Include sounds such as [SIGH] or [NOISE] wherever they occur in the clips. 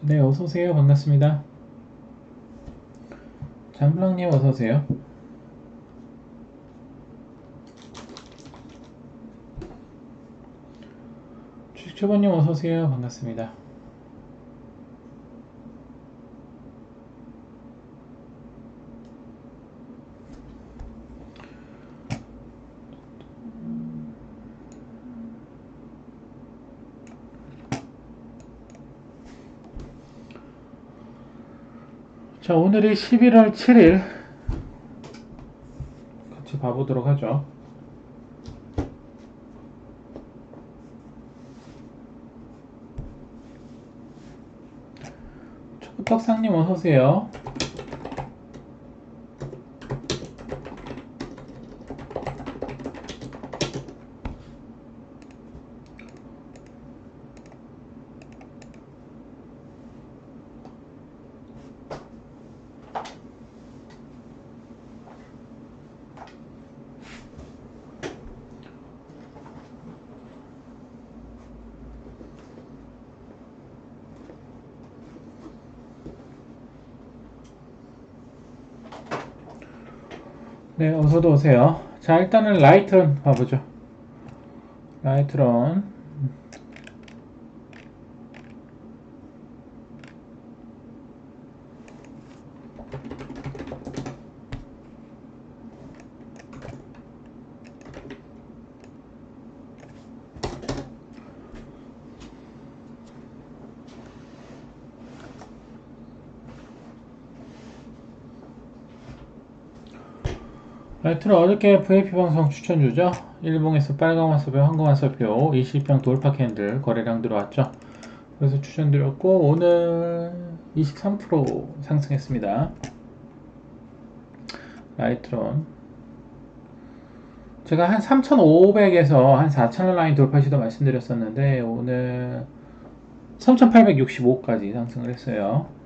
네, 어서오세요. 반갑습니다. 장블랑님 어서오세요. 주식초보님 어서오세요. 반갑습니다. 자, 오늘이 11월 7일. 같이 봐보도록 하죠. 초떡상님 어서오세요. 네, 어서도 오세요. 자, 일단은 라이트론 봐보죠. 라이트론. 라이트론 어저께 VIP 방송 추천주죠. 일봉에서 빨간 화살표, 황금 화살표, 20평 돌파 캔들 거래량 들어왔죠. 그래서 추천드렸고 오늘 23% 상승했습니다. 라이트론 제가 한 3,500에서 한 4,000원 라인 돌파 시도 말씀드렸었는데 오늘 3,865까지 상승을 했어요.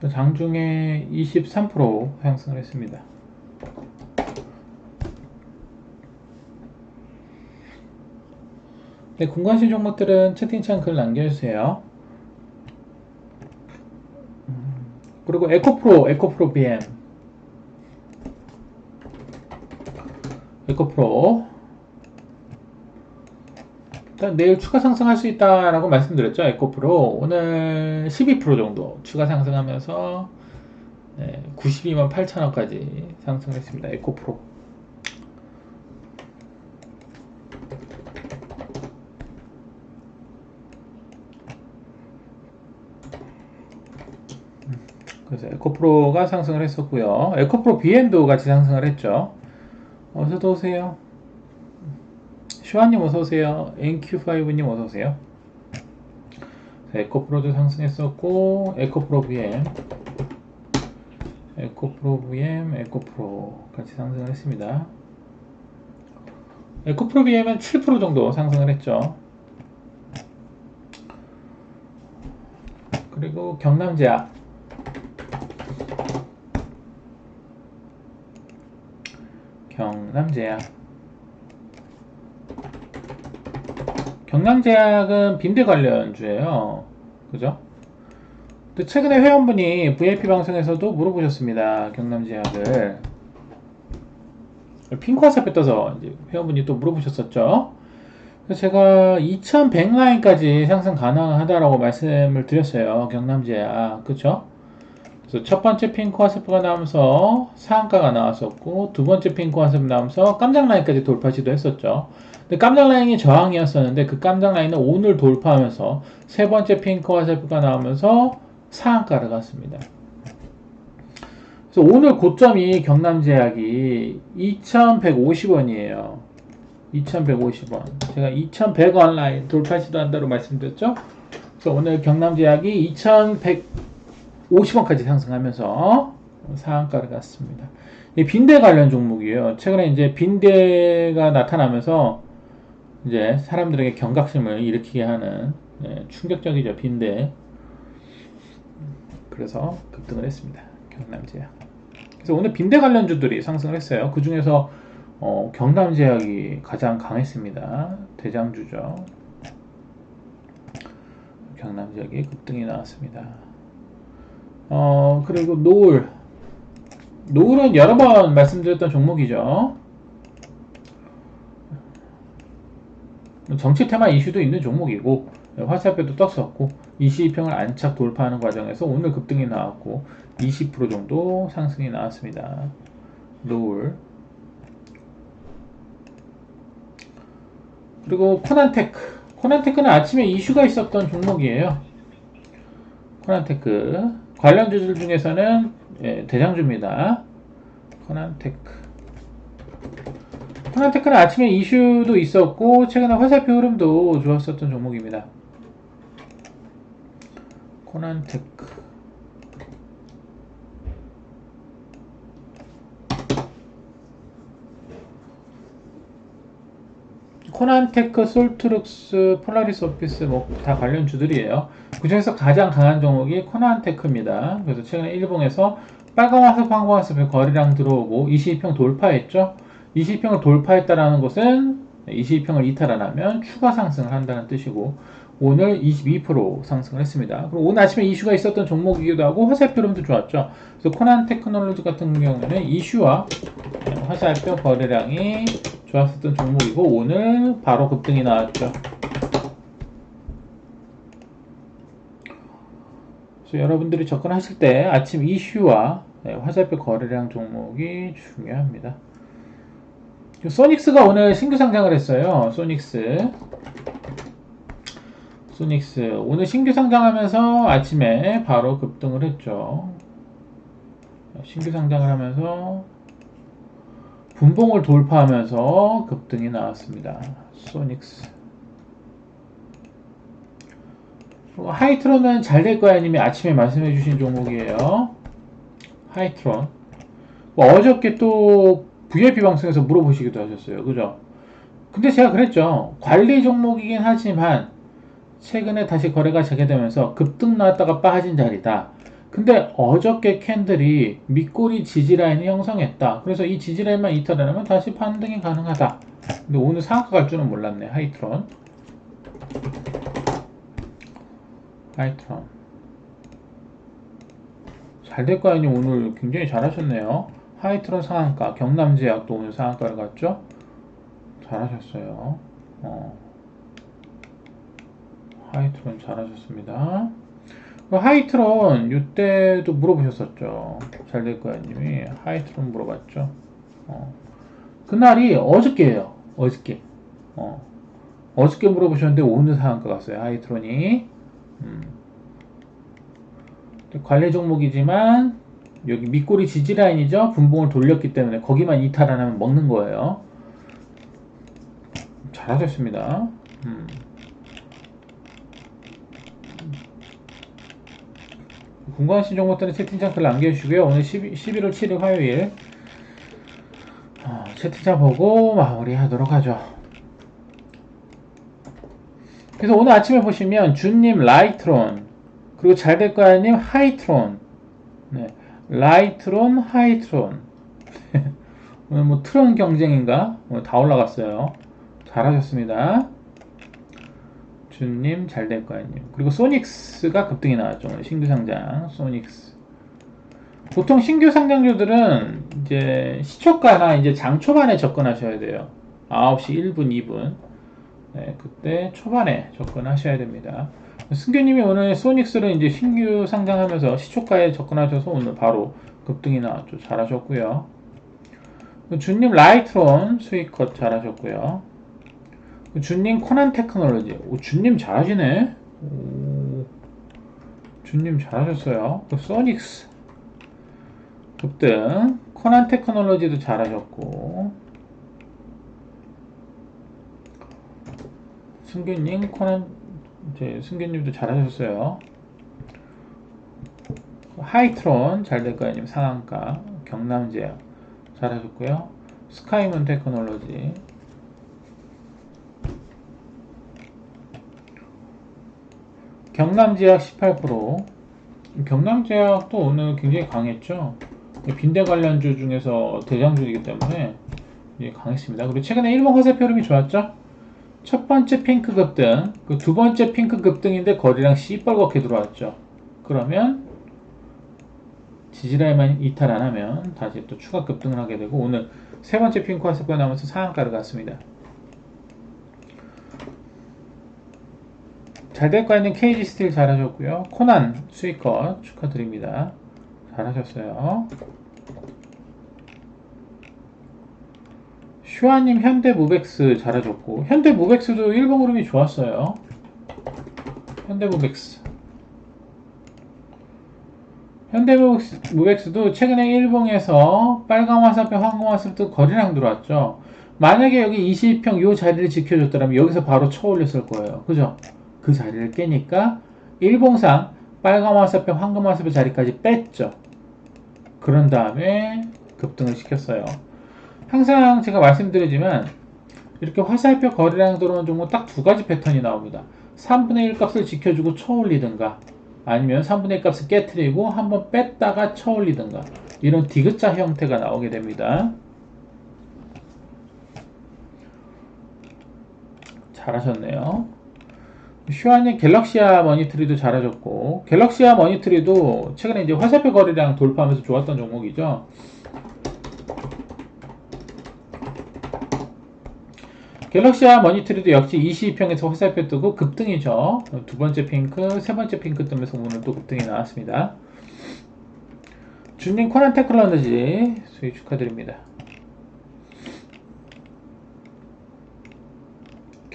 장중에 23% 상승을 했습니다. 네, 궁금하신 종목들은 채팅창 글 남겨주세요. 음, 그리고 에코프로, 에코프로 BM. 에코프로. 일단 내일 추가 상승할 수 있다라고 말씀드렸죠. 에코프로. 오늘 12% 정도 추가 상승하면서 네, 92만 8천원까지 상승했습니다. 에코프로. 그래서 에코프로가 상승을 했었고요. 에코프로 BN도 같이 상승을 했죠. 어서도 오세요. 슈아님 어서오세요. NQ5님 어서오세요. 에코프로도 상승했었고, 에코프로 VM, 에코프로 VM, 에코프로 같이 상승을 했습니다. 에코프로 VM은 7% 정도 상승을 했죠. 그리고 경남제약, 경남제약. 경남제약은 빈대 관련주예요. 그죠? 근데 최근에 회원분이 VIP 방송에서도 물어보셨습니다. 경남제약을. 핑크와sap에 떠서 이제 회원분이 또 물어보셨었죠. 제가 2100 라인까지 상승 가능하다라고 말씀을 드렸어요. 경남제약. 그쵸? 그래서 첫 번째 핑크 화살표가 나오면서 상한가가 나왔었고 두 번째 핑크 화살표 나오면서 깜장 라인까지 돌파 시도했었죠. 근데 깜장 라인이 저항이었었는데 그 깜장 라인은 오늘 돌파하면서 세 번째 핑크 화살표가 나오면서 상한가를 갔습니다. 그래서 오늘 고점이 경남제약이 2,150원이에요. 2,150원. 제가 2,100원 라인 돌파 시도한다고 말씀드렸죠. 그래서 오늘 경남제약이 2,100 50원까지 상승하면서 상한가를 갔습니다. 빈대 관련 종목이에요. 최근에 이제 빈대가 나타나면서 이제 사람들에게 경각심을 일으키게 하는 예, 충격적이죠. 빈대. 그래서 급등을 했습니다. 경남제약. 그래서 오늘 빈대 관련주들이 상승을 했어요. 그 중에서 어, 경남제약이 가장 강했습니다. 대장주죠. 경남제약이 급등이 나왔습니다. 어, 그리고 노을. 노을은 여러 번 말씀드렸던 종목이죠. 정치 테마 이슈도 있는 종목이고 화살표도 떴었고 22평을 안착 돌파하는 과정에서 오늘 급등이 나왔고 20% 정도 상승이 나왔습니다. 노을 그리고 코난테크 코난테크는 아침에 이슈가 있었던 종목이에요. 코난테크 관련 주들 중에서는 예, 대장주입니다. 코난테크 코난테크는 아침에 이슈도 있었고 최근에 화살표 흐름도 좋았었던 종목입니다. 코난테크 코난테크, 솔트룩스, 폴라리스 오피스 뭐 다 관련 주들이에요. 그 중에서 가장 강한 종목이 코난테크입니다. 그래서 최근에 일봉에서 빨간 화살, 황금 화살 거리랑 들어오고 22평 돌파했죠. 22평을 돌파했다라는 것은 22평을 이탈 하면 추가 상승을 한다는 뜻이고 오늘 22% 상승을 했습니다. 그리고 오늘 아침에 이슈가 있었던 종목이기도 하고 화살표 흐름도 좋았죠. 그래서 코난 테크놀로지 같은 경우는 이슈와 화살표 거래량이 좋았었던 종목이고 오늘 바로 급등이 나왔죠. 그래서 여러분들이 접근하실 때 아침 이슈와 화살표 거래량 종목이 중요합니다. 소닉스가 오늘 신규 상장을 했어요. 소닉스. 소닉스. 오늘 신규 상장하면서 아침에 바로 급등을 했죠. 신규 상장을 하면서 분봉을 돌파하면서 급등이 나왔습니다. 소닉스. 하이트론은 잘 될 거야 님이 아침에 말씀해 주신 종목이에요. 하이트론. 뭐 어저께 또 VIP 방송에서 물어보시기도 하셨어요. 그죠? 근데 제가 그랬죠. 관리 종목이긴 하지만 최근에 다시 거래가 재개되면서 급등 나왔다가 빠진 자리다. 근데 어저께 캔들이 밑꼬리 지지라인을 형성했다. 그래서 이 지지라인만 이탈하면 다시 반등이 가능하다. 근데 오늘 상한가 갈 줄은 몰랐네. 하이트론. 하이트론. 잘 될 거 아니 오늘 굉장히 잘하셨네요. 하이트론 상한가, 경남제약도 오늘 상한가를 갔죠? 잘하셨어요. 어. 하이트론 잘하셨습니다. 하이트론 이때도 물어보셨었죠. 잘될 거야 님이 하이트론 물어봤죠. 어. 그날이 어저께예요. 어저께. 어. 어저께 물어보셨는데 오늘 상한가 갔어요. 하이트론이. 음. 관리 종목이지만 여기 밑꼬리 지지라인이죠. 분봉을 돌렸기 때문에 거기만 이탈 안 하면 먹는 거예요. 잘하셨습니다. 음. 궁금하신 정보들은 채팅창 글 남겨주시고요. 오늘 11, 11월 7일 화요일 어, 채팅창 보고 마무리하도록 하죠. 그래서 오늘 아침에 보시면 준님 라이트론 그리고 잘될 거야님 하이트론 네. 라이트론, 하이트론. [LAUGHS] 오늘 뭐 트론 경쟁인가? 오늘 다 올라갔어요. 잘하셨습니다. 준님 잘 될 거야님. 그리고 소닉스가 급등이 나왔죠. 신규 상장 소닉스. 보통 신규 상장주들은 이제 시초가나 이제 장 초반에 접근하셔야 돼요. 9시 1분, 2분. 네, 그때 초반에 접근하셔야 됩니다. 승규님이 오늘 소닉스를 이제 신규 상장하면서 시초가에 접근하셔서 오늘 바로 급등이 나왔죠. 잘하셨고요. 준님 라이트론 수익컷 잘하셨고요. 준님 코난 테크놀로지. 오, 준님 잘하시네. 오, 준님 잘하셨어요. 소닉스 급등. 코난 테크놀로지도 잘하셨고. 승규님 코난 이제 승규님도 잘하셨어요. 하이트론 잘될 거야 님 상한가 경남제약 잘하셨고요. 스카이문 테크놀로지 경남제약 18% 경남제약도 오늘 굉장히 강했죠. 빈대 관련주 중에서 대장주이기 때문에 예, 강했습니다. 그리고 최근에 일본 화살표 흐름이 좋았죠? 첫 번째 핑크 급등, 그 두 번째 핑크 급등인데 거리랑 시뻘겋게 들어왔죠. 그러면 지지라인만 이탈 안 하면 다시 또 추가 급등을 하게 되고 오늘 세 번째 핑크 화살표 나오면서 상한가를 갔습니다. 잘 될 거 있는 KG 스틸 잘하셨고요. 코난 수익컷 축하드립니다. 잘하셨어요. 슈아님 현대 무백스 잘해줬고 현대 무백스도 일본 흐름이 좋았어요. 현대 무백스 현대 무백스도 최근에 일본에서 빨간 화살표, 황금 화살표 거리랑 들어왔죠. 만약에 여기 20평 요 자리를 지켜줬더라면 여기서 바로 쳐 올렸을 거예요. 그죠? 그 자리를 깨니까 일봉상 빨간 화살표, 황금 화살표 자리까지 뺐죠. 그런 다음에 급등을 시켰어요. 항상 제가 말씀드리지만 이렇게 화살표 거래량 들어오는 종목 딱 두 가지 패턴이 나옵니다. 3분의 1 값을 지켜주고 쳐올리든가 아니면 3분의 1 값을 깨트리고 한번 뺐다가 쳐올리든가 이런 디귿자 형태가 나오게 됩니다. 잘하셨네요. 슈아님 갤럭시아 머니트리도 잘하셨고 갤럭시아 머니트리도 최근에 이제 화살표 거래량 돌파하면서 좋았던 종목이죠. 갤럭시아 머니터리도 역시 22평에서 화살표 뜨고 급등이죠. 두 번째 핑크, 세 번째 핑크 뜨면서 오늘 또 급등이 나왔습니다. 준님 코난 테크놀로지 수익 축하드립니다.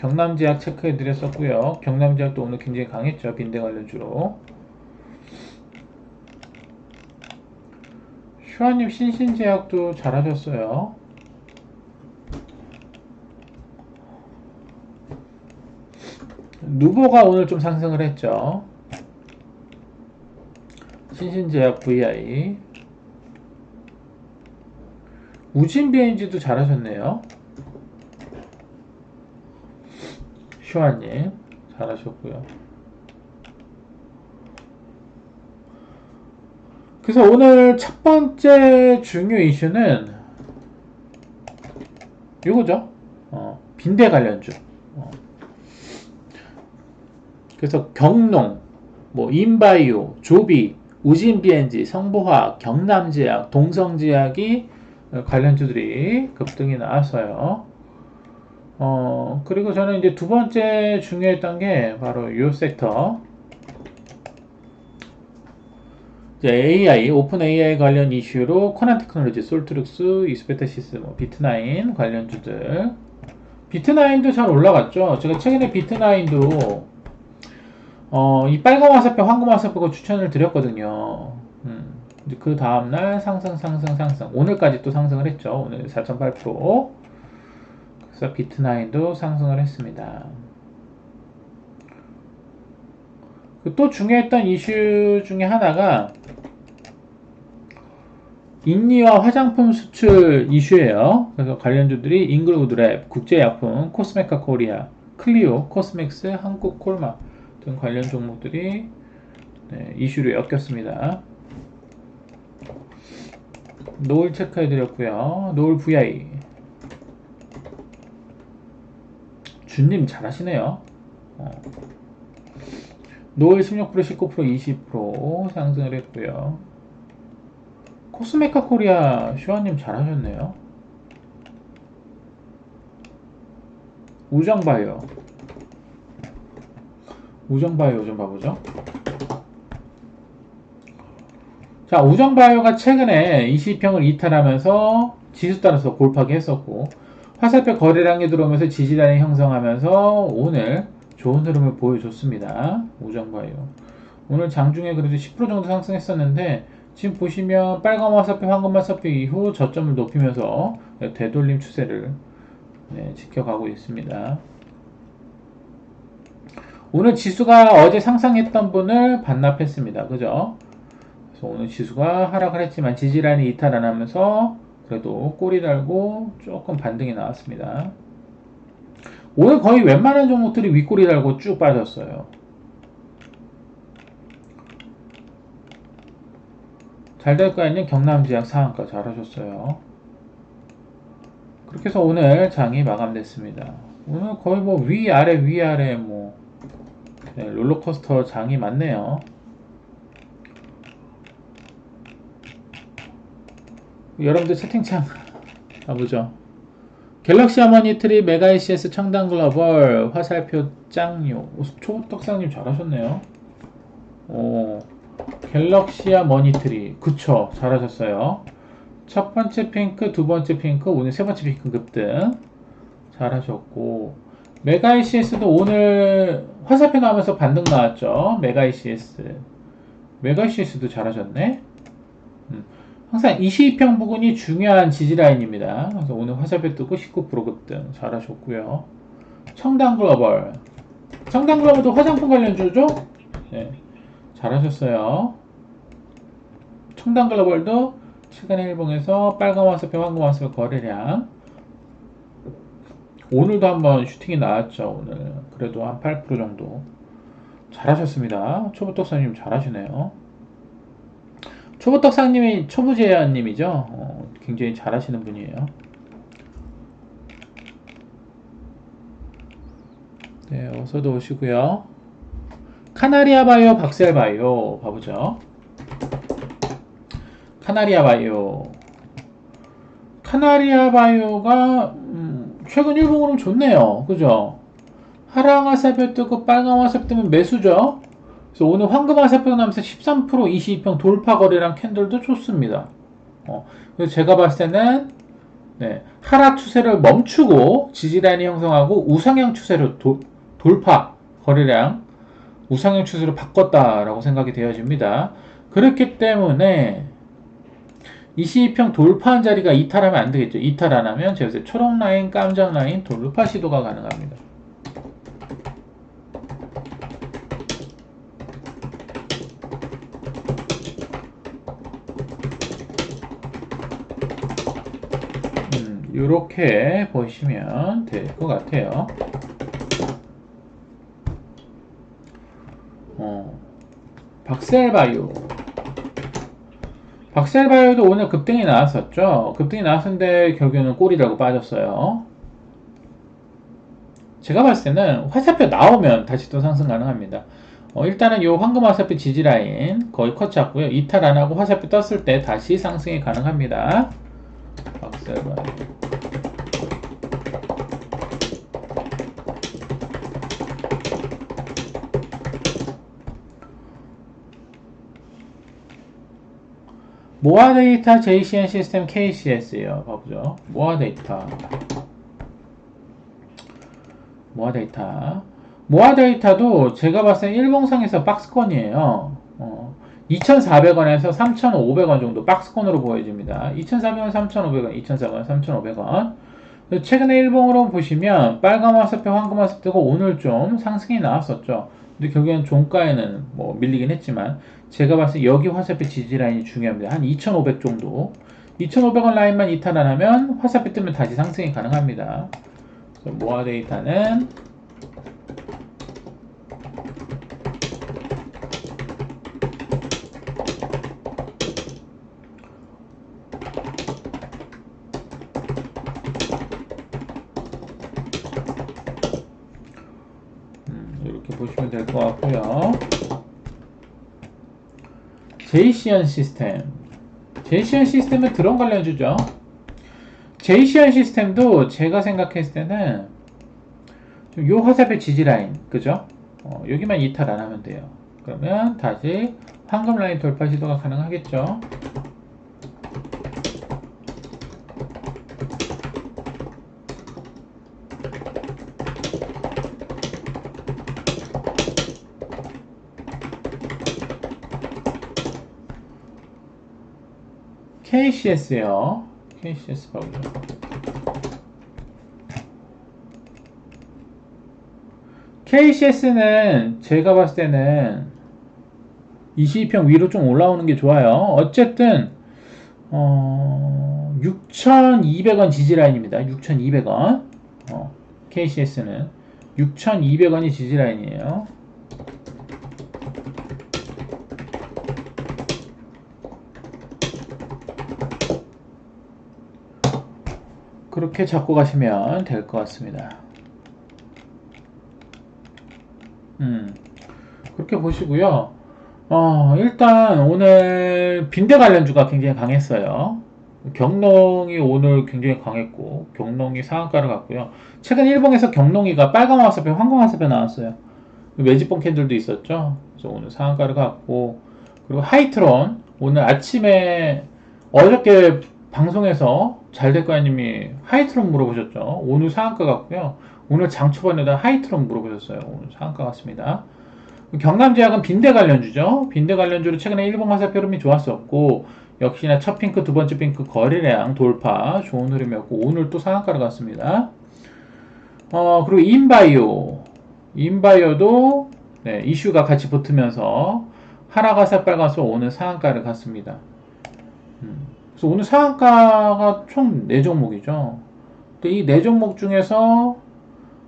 경남제약 체크해 드렸었고요. 경남제약도 오늘 굉장히 강했죠. 빈대 관련주로. 슈아님 신신제약도 잘하셨어요. 누보가 오늘 좀 상승을 했죠. 신신제약 VI. 우진 BNG도 잘하셨네요. 슈아님 잘하셨고요. 그래서 오늘 첫 번째 중요 이슈는 요거죠. 어, 빈대 관련주. 어. 그래서 경농, 뭐 인바이오, 조비, 우진비엔지, 성보화, 경남제약, 동성제약이 관련주들이 급등이 나왔어요. 어, 그리고 저는 이제 두 번째 중요했던 게 바로 이 섹터. AI, 오픈 AI 관련 이슈로 코난 테크놀로지, 솔트룩스, 이스페타시스, 뭐 비트나인 관련 주들. 비트나인도 잘 올라갔죠. 제가 최근에 비트나인도 어, 이 빨간 화살표, 황금 화살표가 추천을 드렸거든요. 음, 그 다음날 상승, 상승, 상승. 오늘까지 또 상승을 했죠. 오늘 4.8%. 그래서 비트나인도 상승을 했습니다. 그또 중요했던 이슈 중에 하나가 인리와 화장품 수출 이슈예요. 그래서 관련주들이 잉글우드랩, 국제약품, 코스메카 코리아, 클리오, 코스맥스, 한국콜마 등 관련 종목들이 네, 이슈로 엮였습니다. 노을 체크해 드렸고요. 노을 VI. 준님 잘하시네요. 어. 노을 16%, 19%, 20% 상승을 했고요. 코스메카 코리아 슈아님 잘하셨네요. 우정바이오. 우정바이오 좀 봐보죠. 자, 우정바이오가 최근에 20평을 이탈하면서 지수 따라서 골파기 했었고, 화살표 거래량이 들어오면서 지지라인 형성하면서 오늘 좋은 흐름을 보여줬습니다. 우정바이오. 오늘 장중에 그래도 10% 정도 상승했었는데, 지금 보시면 빨간 화살표, 황금 화살표 이후 저점을 높이면서 되돌림 추세를 네, 지켜가고 있습니다. 오늘 지수가 어제 상승했던 분을 반납했습니다. 그죠? 그래서 오늘 지수가 하락을 했지만 지지라인이 이탈 안 하면서 그래도 꼬리 달고 조금 반등이 나왔습니다. 오늘 거의 웬만한 종목들이 윗꼬리 달고 쭉 빠졌어요. 잘될거 있는 경남지약 상한가 잘하셨어요. 그렇게 해서 오늘 장이 마감됐습니다. 오늘 거의 뭐 위아래 위아래 뭐 네, 롤러코스터 장이 많네요. 여러분들 채팅창 가보죠. 갤럭시 어머니 트리 메가 ECS 청단 글로벌 화살표 짱요 초떡상님 잘하셨네요. 오 갤럭시아 머니트리 그쵸 잘하셨어요. 첫 번째 핑크 두 번째 핑크 오늘 세 번째 핑크 급등 잘하셨고 메가 ECS도 오늘 화살표 나오면서 반등 나왔죠. 메가 ECS 메가 ECS도 잘하셨네. 음. 항상 22평 부근이 중요한 지지라인입니다. 그래서 오늘 화살표 뜨고 19% 급등 잘하셨고요. 청담 글로벌. 청담 글로벌도 화장품 관련주죠? 네. 잘하셨어요. 청담 글로벌도 최근에 일봉에서 빨간 화살표, 황금 화살표 거래량. 오늘도 한번 슈팅이 나왔죠, 오늘. 그래도 한 8% 정도. 잘하셨습니다. 초보떡사님 잘하시네요. 초보떡상님이 초보제야님이죠. 어, 굉장히 잘하시는 분이에요. 네, 어서도 오시고요. 카나리아 바이오, 박셀 바이오 봐보죠. 카나리아 바이오. 카나리아 바이오가 음, 최근 일봉으로 좋네요. 그죠? 하랑 화살표 뜨고 빨간 화살표 뜨면 매수죠. 그래서 오늘 황금 화살표 나면서 13% 22평 돌파 거래량 캔들도 좋습니다. 어, 그래서 제가 봤을 때는 네, 하락 추세를 멈추고 지지라인이 형성하고 우상향 추세로 도, 돌파 거래량 우상향 추세로 바꿨다라고 생각이 되어집니다. 그렇기 때문에 22평 돌파한 자리가 이탈하면 안 되겠죠. 이탈 안 하면 제가 초록 라인, 깜장 라인 돌파 시도가 가능합니다. 이렇게 보시면 될 것 같아요. 어, 박셀바이오. 박셀바이오도 오늘 급등이 나왔었죠. 급등이 나왔는데 결국에는 꼴이라고 빠졌어요. 제가 봤을 때는 화살표 나오면 다시 또 상승 가능합니다. 어, 일단은 이 황금 화살표 지지 라인 거의 컷 잡고요. 이탈 안 하고 화살표 떴을 때 다시 상승이 가능합니다. 박셀바이오. 모아 데이터 JCN 시스템 KCS예요. 봐보죠. 모아 데이터. 모아 데이터. 모아 데이터도 제가 봤을 때 일봉상에서 박스권이에요. 어, 2,400원에서 3,500원 정도 박스권으로 보여집니다. 2,400원, 3,500원, 2,400원, 3,500원. 최근에 일봉으로 보시면 빨간 화살표, 황금 화살표가 오늘 좀 상승이 나왔었죠. 근데 결국엔 종가에는 뭐 밀리긴 했지만 제가 봤을 때 여기 화살표 지지 라인이 중요합니다. 한 2,500 정도. 2,500원 라인만 이탈 안 하면 화살표 뜨면 다시 상승이 가능합니다. 모아 데이터는 음, 이렇게 보시면 될 것 같고요. 제이시언 시스템. 제이시언 시스템은 드론 관련 주죠. 제이시언 시스템도 제가 생각했을 때는 좀요 화살표 지지 라인, 그죠? 어, 여기만 이탈 안 하면 돼요. 그러면 다시 황금 라인 돌파 시도가 가능하겠죠. KCS요. KCS 봐보죠. KCS는 제가 봤을 때는 22평 위로 좀 올라오는 게 좋아요. 어쨌든 어, 6,200원 지지라인입니다. 6,200원. 어, KCS는 6,200원이 지지라인이에요. 그렇게 잡고 가시면 될 것 같습니다. 음, 그렇게 보시고요. 어, 일단 오늘 빈대 관련주가 굉장히 강했어요. 경농이 오늘 굉장히 강했고, 경농이 상한가를 갔고요. 최근 일봉에서 경농이가 빨간 화살표, 황금 화살표 나왔어요. 매집봉 캔들도 있었죠. 그래서 오늘 상한가를 갔고, 그리고 하이트론, 오늘 아침에 어저께 방송에서 잘될거아님이 하이트론 물어보셨죠. 오늘 상한가 같고요. 오늘 장 초반에다 하이트론 물어보셨어요. 오늘 상한가 같습니다. 경남제약은 빈대 관련주죠. 빈대 관련주로 최근에 일본 화살표 흐름이 좋았었고 역시나 첫 핑크, 두 번째 핑크 거래량 돌파 좋은 흐름이었고 오늘 또 상한가를 갔습니다. 어 그리고 인바이오 인바이오도 네, 이슈가 같이 붙으면서 하나가 새빨가서 오늘 상한가를 갔습니다. 음, 그래서 오늘 상한가가 총 4종목이죠. 이 4종목 중에서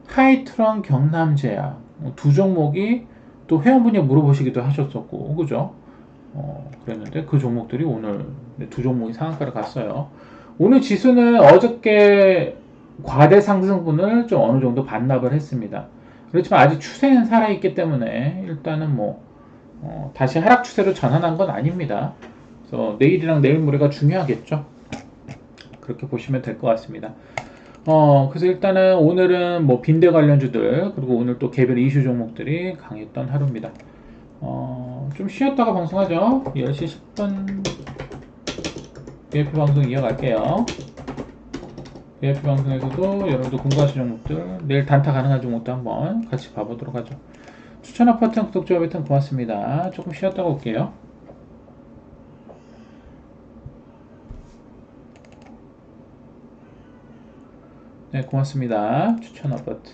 하이트론 경남제약 두 종목이 또 회원분이 물어보시기도 하셨었고, 그죠? 어, 그랬는데 그 종목들이 오늘 두 종목이 상한가를 갔어요. 오늘 지수는 어저께 과대 상승분을 좀 어느 정도 반납을 했습니다. 그렇지만 아직 추세는 살아있기 때문에 일단은 뭐 어, 다시 하락 추세로 전환한 건 아닙니다. 그래서 내일이랑 내일 모레가 중요하겠죠. 그렇게 보시면 될 것 같습니다. 어, 그래서 일단은 오늘은 뭐 빈대 관련주들, 그리고 오늘 또 개별 이슈 종목들이 강했던 하루입니다. 어, 좀 쉬었다가 방송하죠. 10시 10분 VIP 방송 이어갈게요. VIP 방송에서도 여러분들 궁금하신 종목들, 내일 단타 가능한 종목도 한번 같이 봐보도록 하죠. 추천 아파트 구독자 여러분 고맙습니다. 조금 쉬었다가 올게요. 네, 고맙습니다. 추천 아파트.